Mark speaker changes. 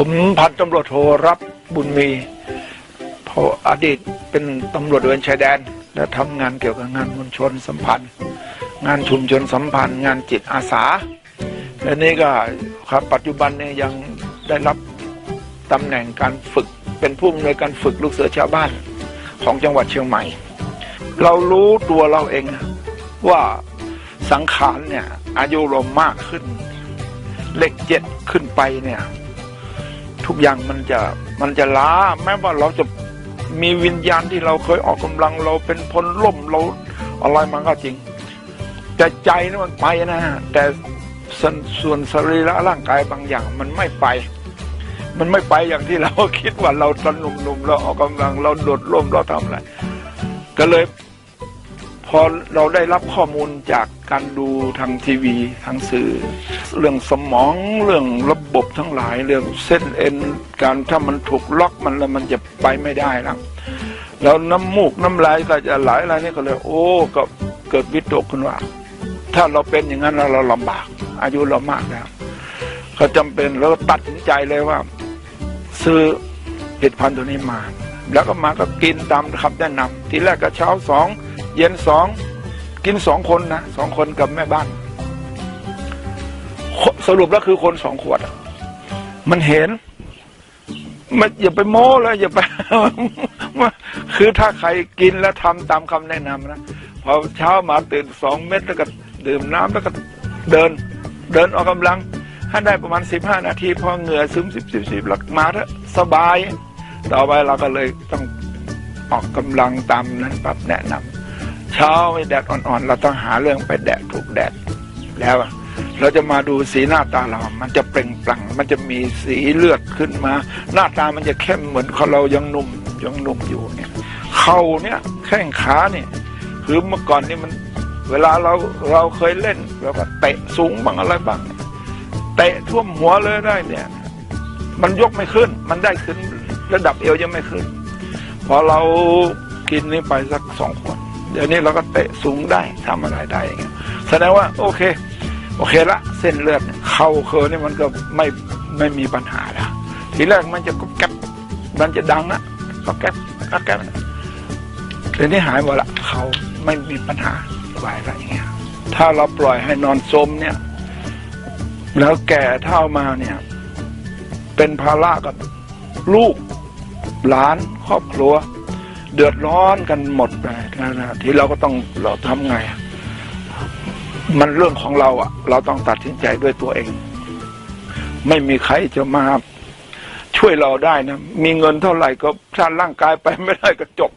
Speaker 1: ผมพันตำรวจโทรับบุญมีพออดีตเป็นตำรวจเวนชายแดน และทำงานเกี่ยวกับงานมวลชนสัมพันธ์ งานชุมชนสัมพันธ์ งานจิตอาสาและนี่ก็ครับปัจจุบันเนี่ยยังได้รับตำแหน่งการฝึกเป็นผู้อำนวยการฝึกลูกเสือชาวบ้านของจังหวัดเชียงใหม่ เรารู้ตัวเราเองว่าสังขารเนี่ยอายุเรามากขึ้น เลขเจ็ดขึ้นไปเนี่ย ทุกอย่างมันจะมันจะล้า แม้ว่าเราจะมีวิญญาณที่เราเคยออกกำลังเราเป็นพลล่มเราอะไรมันก็จริง แต่ใจนี่มันไปนะฮะแต่ส่วนสรีระร่างกายบางอย่างมันไม่ไป มันไม่ไปอย่างที่เราคิดว่าเราตอนหนุ่มๆเราออกกำลังเราโดดร่มเราทำอะไรก็เลย พอเราได้รับข้อมูลจากการดูทางทีวีทางสื่อ เรื่องสมองเรื่องระบบทั้งหลายเรื่องเส้นเอ็นการถ้ามันถูกล็อกมันแล้วมันจะไปไม่ได้แล้วแล้วน้ำมูกน้ำลายก็จะไหลอะไรนี่ก็เลย โอ้ก็เกิดวิตกขึ้นว่า ถ้าเราเป็นอย่างนั้นเราลำบาก อายุเรามากแล้วก็จำเป็นแล้วก็ตัดสินใจเลยว่า ซื้อผลิตภัณฑ์ตัวนี้มา แล้วก็มาก็กินตามคำแนะนำทีแรกก็เช้าสอง เย็นสองกินสองคนนะสองคนกับแม่บ้าน สรุปแล้วคือคนสองขวด มันเห็นมันอย่าไปโม้เลยอย่าไปคือถ้าใครกินแล้วทำตามคำแนะนำนะพอเช้ามาตื่นสองเม็ดแล้วก็ดื่มน้ำแล้วก็เดิน เดินออกกำลังให้ได้ประมาณสิบห้านาทีพอเหงื่อซึมสิบสิบสิบหลักมาเถอะสบาย ต่อไปเราก็เลยต้องออกกำลังตามนั้นปั๊บแนะนำ เช้าไม่แดดอ่อนๆ เราต้องหาเรื่องไปแดดถูกแดด แล้วเราจะมาดูสีหน้าตาเรา มันจะเปล่งปลั่ง มันจะมีสีเลือดขึ้นมา หน้าตามันจะเข้มเหมือนเขาเรายังหนุ่มยังหนุ่มอยู่เนี่ย เข่าเนี่ยแข้งขาเนี่ยคือเมื่อก่อนนี่มัน เวลาเราเราเคยเล่นเราก็เตะสูงบ้างอะไรบ้างเนี่ยเตะท่วมหัวเลยได้เนี่ย มันยกไม่ขึ้น มันได้ขึ้น ระดับเอวยังไม่ขึ้น พอเรากินนี่ไปสักสองขวด เดี๋ยวนี้เราก็เตะสูงได้ทำอะไรได้อย่างเงี้ยแสดงว่าโอเค โอเคละเส้นเลือดเข่าเคอนี่มันก็ไม่ไม่มีปัญหาแล้วทีแรกมันจะก็แก๊บมันจะดังนะก็แก๊บก็แก๊บเดี๋ยวนี้หายหมดละเขาไม่มีปัญหาสบายละอย่างเงี้ยถ้าเราปล่อยให้นอนสมเนี่ย แล้วแก่เท่ามาเนี่ย เป็นภาระกับลูกหลานครอบครัว เดือดร้อนกันหมดไปนะที่เราก็ต้องเราทำไง มันเรื่องของเราอะ เราต้องตัดสินใจด้วยตัวเอง ไม่มีใครจะมาช่วยเราได้นะ มีเงินเท่าไหร่ก็ถ้าร่างกายไปไม่ได้ก็จบ